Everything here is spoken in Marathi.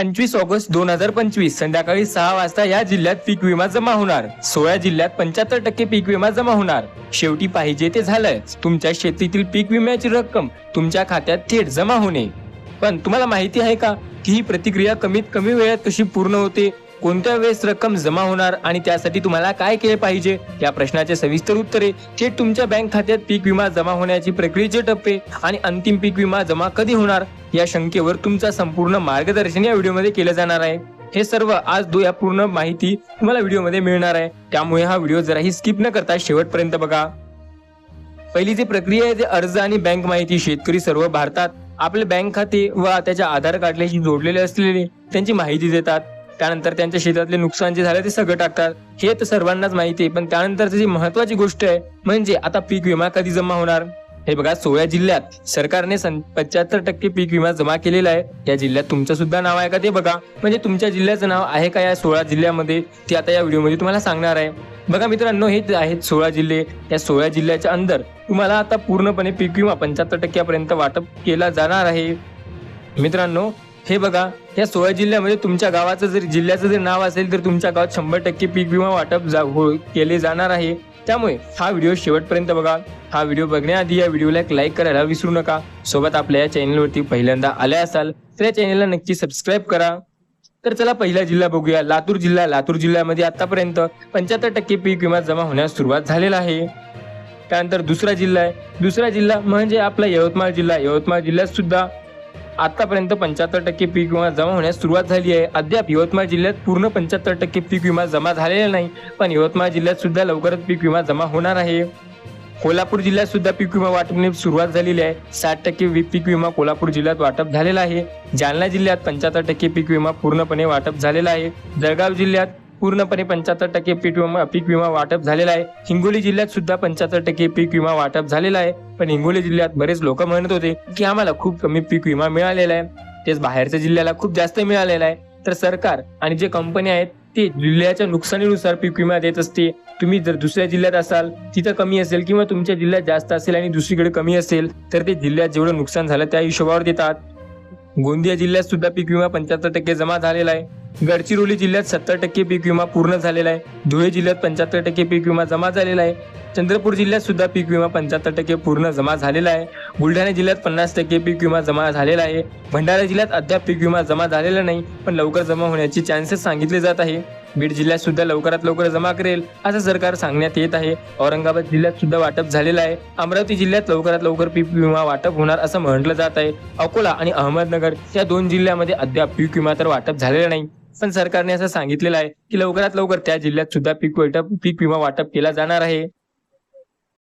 पंचवीस ऑगस्ट दोन हजार पंचवीस संध्याकाळी सहा वाजता या जिल्ह्यात पीक विमा जमा होणार. सोळा जिल्ह्यात पंच्याहत्तर टक्के पीक विमा जमा होणार. शेवटी पाहिजे ते झालंच. तुमच्या शेतीतील पीक विम्याची रक्कम तुमच्या खात्यात थेट जमा होणे. पण तुम्हाला माहिती आहे का की ही प्रतिक्रिया कमीत कमी वेळात कशी पूर्ण होते? कोणत्या वेळेस रक्कम जमा होणार आणि त्यासाठी तुम्हाला काय केले पाहिजे? या प्रश्नाचे सविस्तर उत्तरे थेट तुमच्या बँक खात्यात पीक विमा जमा होण्याची प्रक्रियेचे टप्पे आणि अंतिम पीक विमा जमा कधी होणार या शंकेवर तुमचा संपूर्ण मार्गदर्शन या व्हिडिओमध्ये केलं जाणार आहे. हे सर्व आज दो या पूर्ण माहिती तुम्हाला व्हिडिओमध्ये मिळणार आहे. त्यामुळे हा व्हिडिओ जराही स्किप न करता शेवटपर्यंत बघा. पहिली जी प्रक्रिया आहे ते अर्ज आणि बँक माहिती. शेतकरी सर्व भारतात आपले बँक खाते व त्याच्या आधार कार्डल्याशी जोडलेले असलेले त्यांची माहिती देतात. त्यानंतर त्यांच्या शेतातले नुकसान जे झालं ते सगळं टाकतात. हे तर सर्वांनाच माहिती आहे पण त्यानंतर जी महत्वाची गोष्ट आहे म्हणजे आता पीक विमा कधी जमा होणार? हे बघा सोळा जिल्ह्यात सरकारने पंच्याहत्तर टक्के पीक विमा जमा केलेला आहे. या जिल्ह्यात तुमचं सुद्धा नाव आहे का ते बघा. म्हणजे तुमच्या जिल्ह्याचं नाव आहे का या सोळा जिल्ह्यामध्ये? ते आता या व्हिडिओमध्ये तुम्हाला सांगणार आहे. बघा मित्रांनो हे आहेत सोळा जिल्हे या सोळा जिल्ह्याच्या अंदर तुम्हाला आता पूर्णपणे पीक विमा पंच्याहत्तर टक्क्यापर्यंत वाटप केला जाणार आहे. मित्रांनो हे बघा या सोळा जिल्ह्यामध्ये तुमच्या गावाचं जर जिल्ह्याचं जर नाव असेल तर तुमच्या गावात शंभर टक्के पीक विमा वाटप जा- हो- केले जाणार आहे. त्यामुळे हा व्हिडिओ शेवटपर्यंत बघा. हा व्हिडिओ बघण्याआधी या व्हिडिओला एक लाईक करायला विसरू नका. सोबत आपल्या या चॅनलवरती पहिल्यांदा आले असाल तर या चॅनलला नक्की सबस्क्राईब करा. तर चला पहिला जिल्हा बघूया. लातूर जिल्हा लातूर जिल्ह्यामध्ये आतापर्यंत पंच्याहत्तर टक्के पीक विमा जमा होण्यास सुरुवात झालेला आहे. त्यानंतर दुसरा जिल्हा आहे. दुसरा जिल्हा म्हणजे आपला यवतमाळ जिल्हा. यवतमाळ जिल्ह्यात सुद्धा आतापर्यंत पंच्याहत्तर टक्के पीक विमा जमा होण्यास सुरुवात झाली आहे. अद्याप यवतमाळ जिल्ह्यात पूर्ण पंच्याहत्तर टक्के पीक विमा जमा झालेला नाही पण यवतमाळ जिल्ह्यात सुद्धा लवकरच पीक विमा जमा होणार आहे. कोल्हापूर जिल्ह्यात सुद्धा पीक विमा वाटपने सुरुवात झालेली आहे. साठ टक्के पीक विमा कोल्हापूर जिल्ह्यात वाटप झालेला आहे. जालना जिल्ह्यात पंच्याहत्तर टक्के पीक विमा पूर्णपणे वाटप झालेला आहे. जळगाव जिल्ह्यात पूर्णपणे पंच्याहत्तर टक्के पीक विमा पीक विमा वाटप झालेला आहे. हिंगोली जिल्ह्यात सुद्धा पंच्याहत्तर टक्के पीक विमा वाटप झालेला आहे. पण हिंगोली जिल्ह्यात बरेच लोक म्हणत होते की आम्हाला खूप कमी पीक विमा मिळालेला आहे. तेच बाहेरच्या जिल्ह्याला खूप जास्त मिळालेला आहे. तर सरकार आणि जे कंपनी आहेत ते जिल्ह्याच्या नुकसानीनुसार पीक विमा देत असते. तुम्ही जर दुसऱ्या जिल्ह्यात असाल तिथं कमी असेल किंवा तुमच्या जिल्ह्यात जास्त असेल आणि दुसरीकडे कमी असेल तर ते जिल्ह्यात जेवढं नुकसान झालं त्या हिशोबावर देतात. गोंदिया जिल्ह्यात सुद्धा पीक विमा पंच्याहत्तर टक्के जमा झालेला आहे. गडचिरोली जिल्ह्यात सत्तर टक्के पीक विमा पूर्ण झालेला आहे. धुळे जिल्ह्यात पंच्याहत्तर टक्के पीक विमा जमा झालेला आहे. चंद्रपूर जिल्ह्यात सुद्धा पीक विमा पंच्याहत्तर टक्के पूर्ण जमा झालेला आहे. बुलढाणा जिल्ह्यात पन्नास टक्के पीक विमा जमा झालेला आहे. भंडारा जिल्ह्यात अद्याप पीक विमा जमा झालेला नाही पण लवकर जमा होण्याची चान्सेस सांगितले जात आहे. बीड जिल्ह्यात सुद्धा लवकरात लवकर जमा करेल असं सरकार सांगण्यात येत आहे. औरंगाबाद जिल्ह्यात सुद्धा वाटप झालेलं आहे. अमरावती जिल्ह्यात लवकरात लवकर पीक विमा वाटप होणार असं म्हटलं जात आहे. अकोला आणि अहमदनगर या दोन जिल्ह्यामध्ये अद्याप पीक विमा तर वाटप झालेला नाही. पण सरकारने असं सांगितलेलं आहे की लवकरात लवकर त्या जिल्ह्यात सुद्धा पीक वाटप पीक विमा वाटप केला जाणार आहे.